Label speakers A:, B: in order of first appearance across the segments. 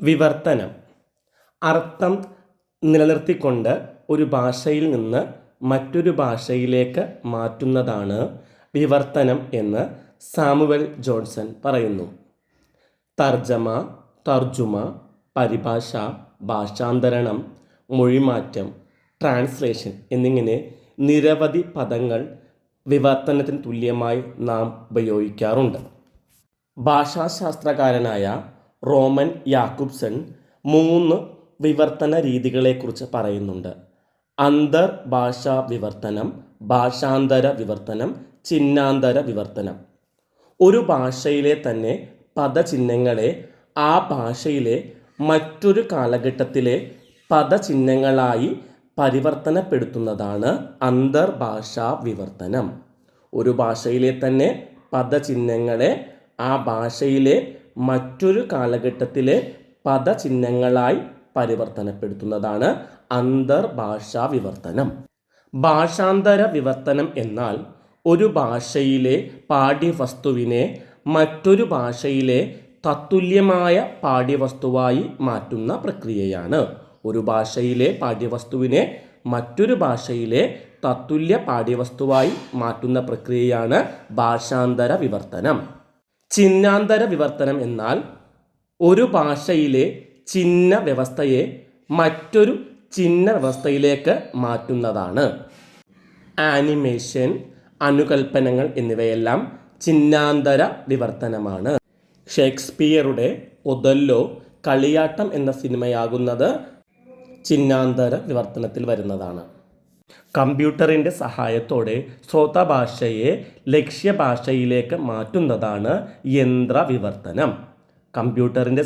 A: വിവർത്തനം. അർത്ഥം നിലനിർത്തിക്കൊണ്ട് ഒരു ഭാഷയിൽ നിന്ന് മറ്റൊരു ഭാഷയിലേക്ക് മാറ്റുന്നതാണ് വിവർത്തനം എന്ന് സാമുവൽ ജോൺസൺ പറയുന്നു. തർജമ തർജുമ പരിഭാഷ ഭാഷാന്തരണം മൊഴിമാറ്റം ട്രാൻസ്ലേഷൻ എന്നിങ്ങനെ നിരവധി പദങ്ങൾ വിവർത്തനത്തിന് തുല്യമായി നാം ഉപയോഗിക്കാറുണ്ട്. ഭാഷാശാസ്ത്രകാരനായ റോമൻ യാക്കുബ്സൺ മൂന്ന് വിവർത്തന രീതികളെക്കുറിച്ച് പറയുന്നുണ്ട്. അന്തർ ഭാഷാ വിവർത്തനം ഭാഷാന്തര വിവർത്തനം ചിഹ്നാന്തര വിവർത്തനം. ഒരു ഭാഷയിലെ തന്നെ പദചിഹ്നങ്ങളെ ആ ഭാഷയിലെ മറ്റൊരു കാലഘട്ടത്തിലെ പദചിഹ്നങ്ങളായി പരിവർത്തനപ്പെടുത്തുന്നതാണ് അന്തർഭാഷാ വിവർത്തനം. ഒരു ഭാഷയിലെ തന്നെ പദചിഹ്നങ്ങളെ ആ ഭാഷയിലെ മറ്റൊരു കാലഘട്ടത്തിലെ പദചിഹ്നങ്ങളായി പരിവർത്തനപ്പെടുത്തുന്നതാണ് അന്തർഭാഷാ വിവർത്തനം. ഭാഷാന്തര വിവർത്തനം എന്നാൽ ഒരു ഭാഷയിലെ പാഠ്യവസ്തുവിനെ മറ്റൊരു ഭാഷയിലെ തത്തുല്യമായ പാഠ്യവസ്തുവായി മാറ്റുന്ന പ്രക്രിയയാണ്. ഒരു ഭാഷയിലെ പാഠ്യവസ്തുവിനെ മറ്റൊരു ഭാഷയിലെ തത്തുല്യ പാഠ്യവസ്തുവായി മാറ്റുന്ന പ്രക്രിയയാണ് ഭാഷാന്തര വിവർത്തനം. ചിഹ്നാന്തര വിവർത്തനം എന്നാൽ ഒരു ഭാഷയിലെ ചിഹ്ന വ്യവസ്ഥയെ മറ്റൊരു ചിഹ്ന വ്യവസ്ഥയിലേക്ക് മാറ്റുന്നതാണ്. ആനിമേഷൻ അനുകൽപ്പനങ്ങൾ എന്നിവയെല്ലാം ചിഹ്നാന്തര വിവർത്തനമാണ്. ഷേക്സ്പിയറുടെ ഒതല്ലോ കളിയാട്ടം എന്ന സിനിമയാകുന്നത് ചിഹ്നാന്തര വിവർത്തനത്തിൽ വരുന്നതാണ്. കമ്പ്യൂട്ടറിന്റെ സഹായത്തോടെ ശ്രോതഭാഷയെ ലക്ഷ്യഭാഷയിലേക്ക് മാറ്റുന്നതാണ് യന്ത്രവിവർത്തനം. കമ്പ്യൂട്ടറിന്റെ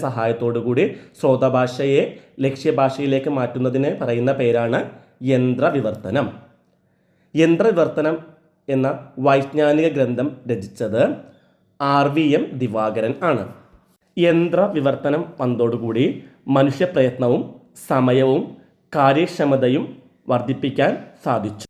A: കൂടി ശ്രോതഭാഷയെ ലക്ഷ്യഭാഷയിലേക്ക് മാറ്റുന്നതിന് പറയുന്ന പേരാണ് യന്ത്രവിവർത്തനം. യന്ത്രവിവർത്തനം എന്ന വൈജ്ഞാനിക ഗ്രന്ഥം രചിച്ചത് ആർ വി എം ദിവാകരൻ ആണ്. യന്ത്രവിവർത്തനം വന്നതോടുകൂടി മനുഷ്യപ്രയത്നവും സമയവും കാര്യക്ഷമതയും വർദ്ധിപ്പിക്കാൻ സാധിച്ചു.